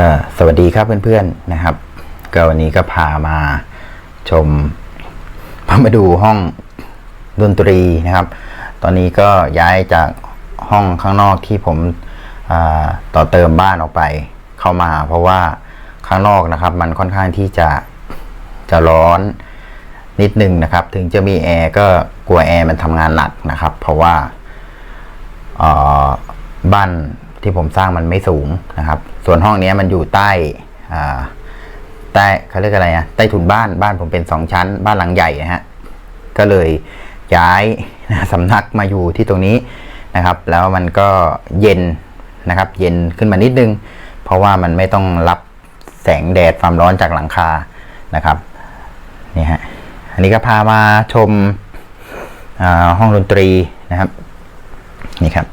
ก็สวัสดีครับเพื่อนๆนะครับ ก็วันนี้ก็พามาชมพามาดูห้องดนตรีนะครับ ตอนนี้ก็ย้ายจากห้องข้างนอกที่ผมต่อเติมบ้านออกไปเข้ามา เพราะว่าข้างนอกนะครับ มันค่อนข้างที่จะจะร้อนนิดนึงนะครับ ถึงจะมีแอร์ก็กลัวแอร์มันทำงานหนักนะครับ เพราะว่าบ้าน ที่ผมสร้างมันไม่สูงนะครับ ส่วนห้องนี้มันอยู่ใต้ใต้เขาเรียกอะไรนะใต้ถุนบ้านบ้านผมเป็นสองชั้น บ้านหลังใหญ่นะฮะก็เลยย้ายสำนักมาอยู่ที่ตรงนี้นะครับ แล้วมันก็เย็นนะครับ เย็นขึ้นมานิดนึง เพราะว่ามันไม่ต้องรับแสงแดดความร้อนจากหลังคานะครับนี่ฮะอันนี้ก็พามาชมห้องดนตรีนะครับนี่ครับ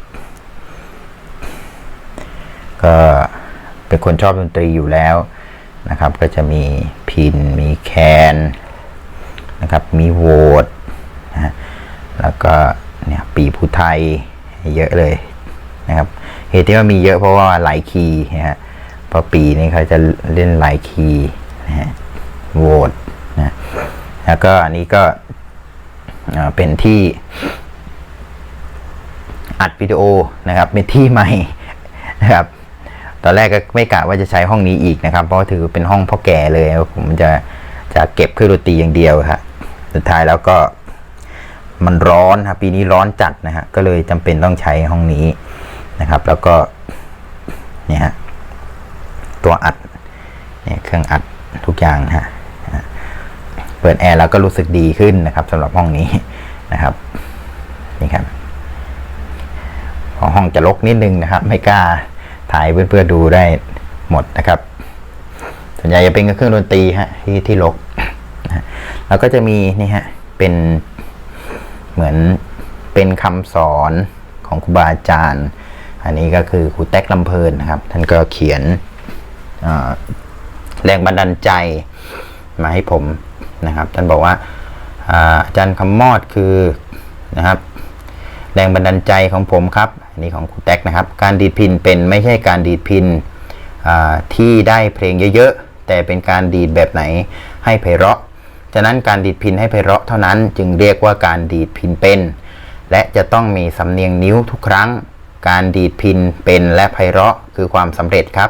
ก็เป็นคนชอบดนตรีอยู่แล้วนะครับ ก็จะมีพิน มีแคนนะครับ มีโวตนะฮะแล้วก็เนี่ยปีผู้ไทยเยอะเลยนะครับ เหตุที่ว่ามีเยอะเพราะว่าหลายคีย์นะฮะเพราะปีนี้เขาจะเล่นหลายคีย์นะฮะโวตนะแล้วก็อันนี้ก็อ่าเป็นที่อัดวิดีโอนะครับเป็นที่ใหม่นะครับ ตอนแรกก็ไม่กะว่าจะใช้ห้องนี้อีกนะครับ เพราะถือเป็นห้องพ่อแก่เลย ผมจะจะเก็บเครื่องดนตรีอย่างเดียวครับสุดท้ายแล้วก็มันร้อนครับปีนี้ร้อนจัดนะฮะก็เลยจำเป็นต้องใช้ห้องนี้นะครับ แล้วก็เนี่ยฮะตัวอัดเนี่ยเครื่องอัดทุกอย่างฮะเปิดแอร์แล้วก็รู้สึกดีขึ้นนะครับสำหรับห้องนี้นะครับนี่ครับห้องจะรกนิดนึงนะครับ ไม่กล้า ถ่ายเพื่อนๆดูได้หมดนะครับ ส่วนใหญ่จะเป็นเครื่องดนตรีฮะที่ที่รกนะแล้วก็จะมีนี่ฮะเป็นเหมือนเป็นคำสอนของครูบาอาจารย์ อันนี้ก็คือครูแท็กลำเพลินนะครับ ท่านก็เขียนแรงบันดาลใจมาให้ผมนะครับ ท่านบอกว่าอาอาจารย์คำมอดคือนะครับ แรงบันดาลใจของผมครับ อันนี้ของครูแท็กนะครับ การดีดพินเป็นไม่ใช่การดีดพินที่ได้เพลงเยอะๆ แต่เป็นการดีดแบบไหนให้ไพเราะ ฉะนั้นการดีดพินให้ไพเราะเท่านั้นจึงเรียกว่าการดีดพินเป็น และจะต้องมีสำเนียงนิ้วทุกครั้ง การดีดพินเป็นและไพเราะคือความสำเร็จครับ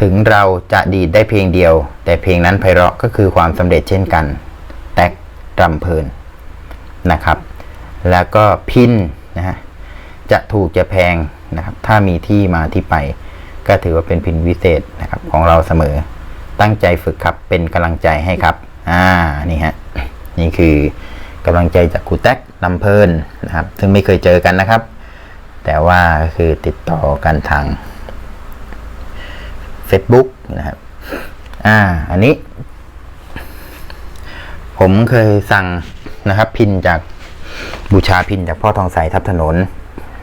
ถึงเราจะดีดได้เพลงเดียว แต่เพลงนั้นไพเราะก็คือความสำเร็จเช่นกัน แตกรำเพลินนะครับ แล้วก็พินนะฮะ จะถูกจะแพงนะครับ ถ้ามีที่มาที่ไป ก็ถือว่าเป็นพินวิเศษนะครับของเราเสมอ ตั้งใจฝึกครับเป็นกำลังใจให้ครับ อ่านี่ฮะนี่คือกำลังใจจากครูแท็กลำเพลินนะครับ ซึ่งไม่เคยเจอกันนะครับ แต่ว่าคือติดต่อกันทาง Facebook นะครับ อ่า อันนี้ ผมเคยสั่งนะครับ พินจากบูชาพินจากพ่อทองใสทับถนน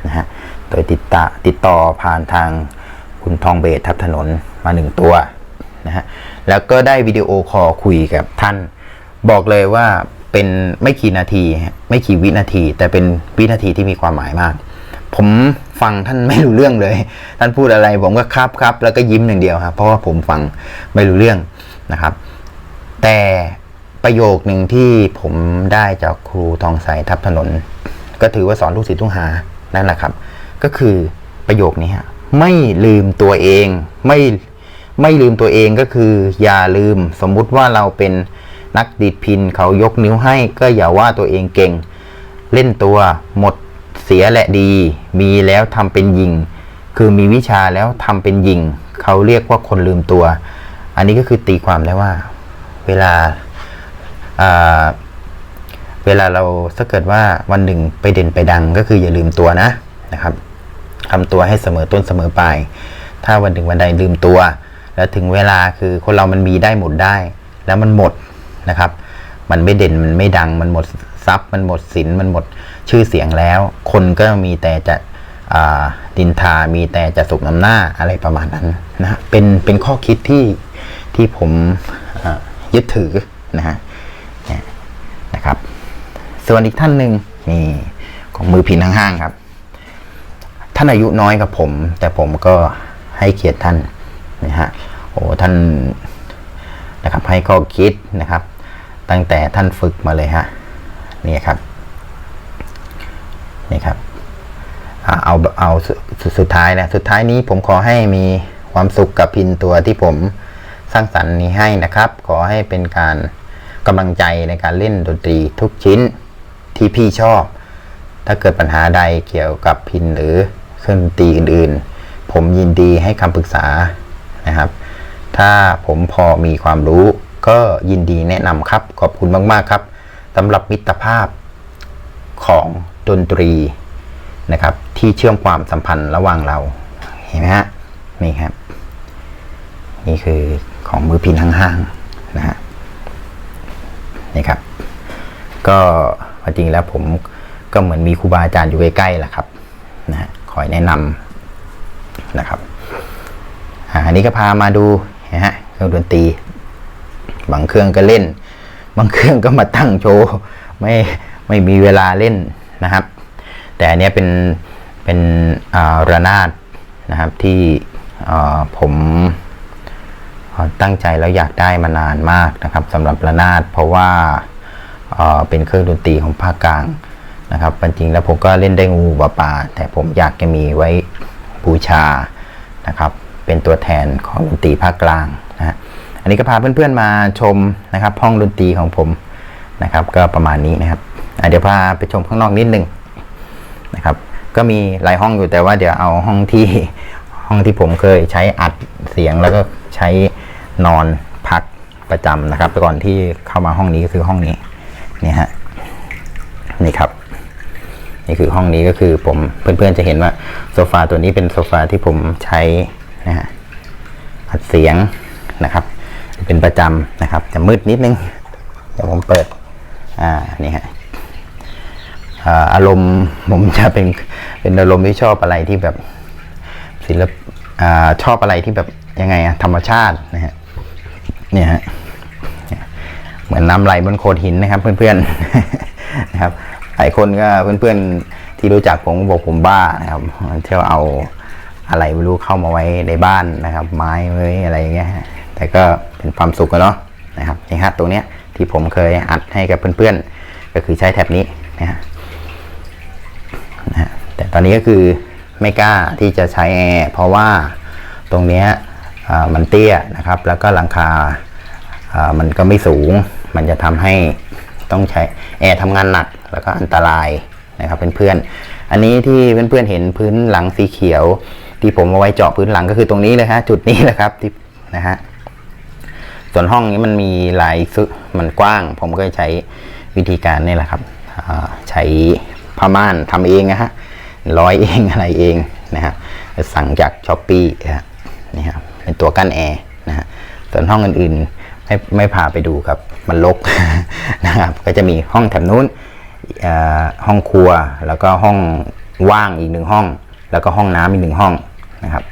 นะฮะ โดยติดตาติดต่อผ่านทางคุณทองเบสทับถนนมาหนึ่งตัวนะฮะ แล้วก็ได้วิดีโอคอลคุยกับท่าน บอกเลยว่าเป็นไม่กี่นาที ไม่กี่วินาที แต่เป็นวินาทีที่มีความหมายมาก ผมฟังท่านไม่รู้เรื่องเลย ท่านพูดอะไรผมก็ครับครับแล้วก็ยิ้มอย่างเดียวครับ เพราะว่าผมฟังไม่รู้เรื่องนะครับ แต่ประโยคหนึ่งที่ผมได้จากครูทองใสทับถนน ก็ถือว่าสอนลูกศิษย์ทุกหา นั่นแหละครับ ก็คือประโยคนี้ฮะไม่ลืมตัวเองไม่ไม่ลืมตัวเองก็คือ อย่าลืมสมมุติว่าเราเป็นนักดีดพินเขายกนิ้วให้ ก็อย่าว่าตัวเองเก่ง เล่นตัวหมดเสียแหละดี มีแล้วทำเป็นยิง คือมีวิชาแล้วทำเป็นยิง เขาเรียกว่าคนลืมตัว อันนี้ก็คือตีความได้ว่า เวลา เวลาเราถ้าเกิดว่าวันหนึ่งไปเด่นไปดังก็คืออย่าลืมตัวนะนะครับทำตัวให้เสมอต้นเสมอปลาย ถ้าวันหนึ่งวันใดลืมตัว แล้วถึงเวลาคือคนเรามันมีได้หมดได้ แล้วมันหมดนะครับ มันไม่เด่นมันไม่ดังมันหมดทรัพย์ มันหมดสินมันหมดชื่อเสียงแล้ว คนก็มีแต่จะอ่าดินทามีแต่จะสุกน้ำหน้าอะไรประมาณนั้นนะเป็นเป็นข้อคิดที่ที่ผมยึดถือนะฮะนะครับ ส่วนอีกท่านหนึ่งนี่ของมือพินห้างครับ ท่านอายุน้อยกับผม แต่ผมก็ให้เกียรติท่านนะฮะโอ้ท่านนะครับให้ข้อคิดนะครับ ตั้งแต่ท่านฝึกมาเลยฮะนี่ครับนี่ครับอ่าเอาเอาสสสุดท้ายนะสุดท้ายนี้ผมขอให้มีความสุขกับพินตัวที่ผมสร้างสรรค์นี้ให้นะครับ ขอให้เป็นการกำลังใจในการเล่นดนตรีทุกชิ้น ที่พี่ชอบ ถ้าเกิดปัญหาใดเกี่ยวกับพินหรือเครื่องดนตรีอื่นๆ ผมยินดีให้คำปรึกษานะครับ ถ้าผมพอมีความรู้ก็ยินดีแนะนำครับ ขอบคุณมาก ๆ ครับสำหรับมิตรภาพของดนตรีนะครับ ที่เชื่อมความสัมพันธ์ระหว่างเรา เห็นไหมฮะนี่ครับ นี่คือของมือพินห้างๆนะฮะนี่ครับ ก็ จริงแล้วผมก็เหมือนมีครูบาอาจารย์อยู่ใกล้ๆแหละครับนะฮะคอยแนะนำนะครับอันนี้ก็พามาดูนะฮะเครื่องดนตรี บางเครื่องก็เล่น บางเครื่องก็มาตั้งโชว์ไม่ไม่มีเวลาเล่นนะครับ แต่อันนี้เป็นเป็นระนาดนะครับที่ผมตั้งใจแล้วอยากได้มานานมากนะครับสำหรับระนาดเพราะว่า เป็นเครื่องดนตรีของภาคกลางนะครับจริงๆแล้วผมก็เล่นได้งูปลาปลาแต่ผมอยากจะมีไว้บูชานะครับ เป็นตัวแทนของดนตรีภาคกลางนะฮะอันนี้ก็พาเพื่อนๆมาชมนะครับ ห้องดนตรีของผมนะครับ ก็ประมาณนี้นะครับเดี๋ยวพาไปชมข้างนอกนิดนึงนะครับ ก็มีหลายห้องอยู่แต่ว่าเดี๋ยวเอาห้องที่ห้องที่ผมเคยใช้อัดเสียงแล้วก็ใช้นอนพักประจำนะครับก่อนที่เข้ามาห้องนี้ก็คือห้องนี้ นี่ฮะนี่ครับ นี่คือห้องนี้ก็คือผมเพื่อนๆจะเห็นว่าโซฟาตัวนี้เป็นโซฟาที่ผมใช้นะฮะอัดเสียงนะครับ เป็นประจำนะครับ จะมืดนิดนึงเดี๋ยวผมเปิด อ่านี่ฮะอารมณ์ผมจะเป็นเป็นอารมณ์ที่ชอบอะไรที่แบบศิลปชอบอะไรที่แบบยังไงอะธรรมชาตินะฮะเนี่ยฮะ เหมือนน้ำไหลบนโขดหินนะครับ เพื่อนๆนะครับหลายคนก็เพื่อนๆที่รู้จักผมบอกผมบ้านะครับเที่ยวเอาอะไรไม่รู้เข้ามาไว้ในบ้านนะครับ ไม้ไว้อะไรอย่างเงี้ยแต่ก็เป็นความสุขกันเนาะนะครับนี่ฮะตรงเนี้ยที่ผมเคยอัดให้กับเพื่อนๆ ก็คือใช้แท็บนี้นะฮะแต่ตอนนี้ก็คือไม่กล้าที่จะใช้แอร์เพราะว่าตรงเนี้ยมันเตี้ยนะครับ แล้วก็หลังคา มันก็ไม่สูง มันจะทำให้ต้องใช้แอร์ทำงานหนักแล้วก็อันตรายนะครับเพื่อนๆ อันนี้ที่เพื่อนๆเห็นพื้นหลังสีเขียว ที่ผมเอาไว้เจาะพื้นหลังก็คือตรงนี้เลยฮะจุดนี้แหละครับที่นะฮะส่วนห้องนี้มันมีหลายซึมันกว้าง ผมก็ใช้วิธีการนี่แหละครับใช้ผ้าม่านทำเองนะฮะร้อยเองอะไรเองนะฮะสั่งจากช้อปปี้นี่ครับเป็นตัวกั้นแอร์นะฮะส่วนห้องอื่นๆ ไม่ไม่พาไปดูครับ มันรกนะครับ ก็จะมีห้องแถบนู้นห้องครัวแล้วก็ห้องว่างอีกหนึ่งห้อง แล้วก็ห้องน้ำอีกหนึ่งห้องนะครับ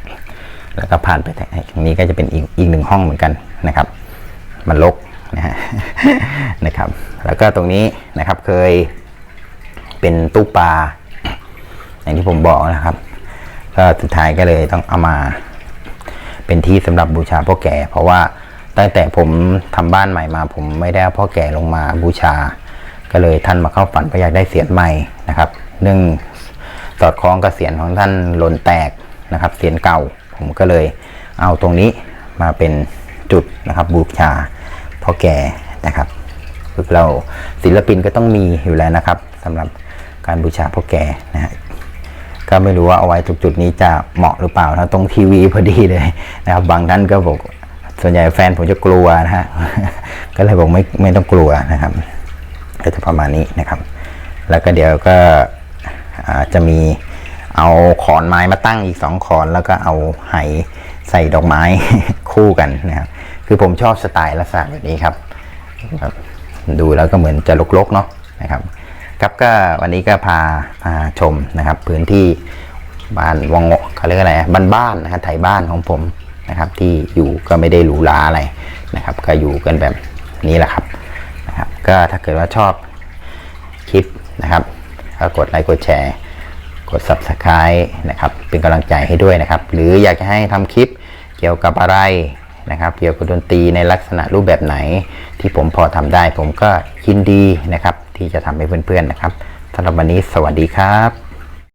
แล้วก็ผ่านไปตรงนี้ก็จะเป็นอีกอีกหนึ่งห้องเหมือนกันนะครับ มันลกนะฮะนะครับ แล้วก็ตรงนี้นะครับเคยเป็นตู้ปลาอย่างที่ผมบอกนะครับ ก็สุดท้ายก็เลยต้องเอามาเป็นที่สำหรับบูชาพ่อแก่ เพราะว่า ตั้งแต่ผมทำบ้านใหม่มา ผมไม่ได้พ่อแก่ลงมาบูชา ก็เลยท่านมาเข้าฝันว่าอยากได้เสียนใหม่นะครับเนื่องสอดคล้องกับเสียนของท่านหล่นแตกนะครับ เสียนเก่า ผมก็เลยเอาตรงนี้มาเป็นจุดนะครับบูชาพ่อแก่นะครับเราศิลปินก็ต้องมีอยู่แล้วนะครับสำหรับการบูชาพ่อแก่นะฮะก็ไม่รู้ว่าเอาไว้ตรงจุดนี้จะเหมาะหรือเปล่านะตรงทีวีพอดีเลยนะครับ บางท่านก็บอก ส่วนใหญ่แฟนผมจะกลัวนะฮะ ก็เลยบอกไม่ไม่ต้องกลัวนะครับ ก็จะประมาณนี้นะครับ แล้วก็เดี๋ยวก็จะมีเอาขอนไม้มาตั้งอีกสองขอน แล้วก็เอาไหใส่ดอกไม้คู่กันนะครับ คือผมชอบสไตล์ลักษณะแบบนี้ครับ ดูแล้วก็เหมือนจะลกๆเนาะนะครับ ครับก็วันนี้ก็พาพาชมนะครับ พื้นที่บ้านวังโงะเขาเรียกอะไรบ้านบ้านนะฮะไทยบ้านของผม นะครับ ที่อยู่ก็ไม่ได้หรูหราอะไรนะครับ ก็อยู่กันแบบนี้แหละครับนะครับ ก็ถ้าเกิดว่าชอบคลิปนะครับก็กดไลค์กดแชร์ กด subscribe นะครับ เป็นกำลังใจให้ด้วยนะครับ หรืออยากจะให้ทำคลิปเกี่ยวกับอะไรนะครับ เกี่ยวกับดนตรีในลักษณะรูปแบบไหน ที่ผมพอทำได้ ผมก็ยินดีนะครับ ที่จะทำให้เพื่อนๆนะครับสำหรับวันนี้สวัสดีครับ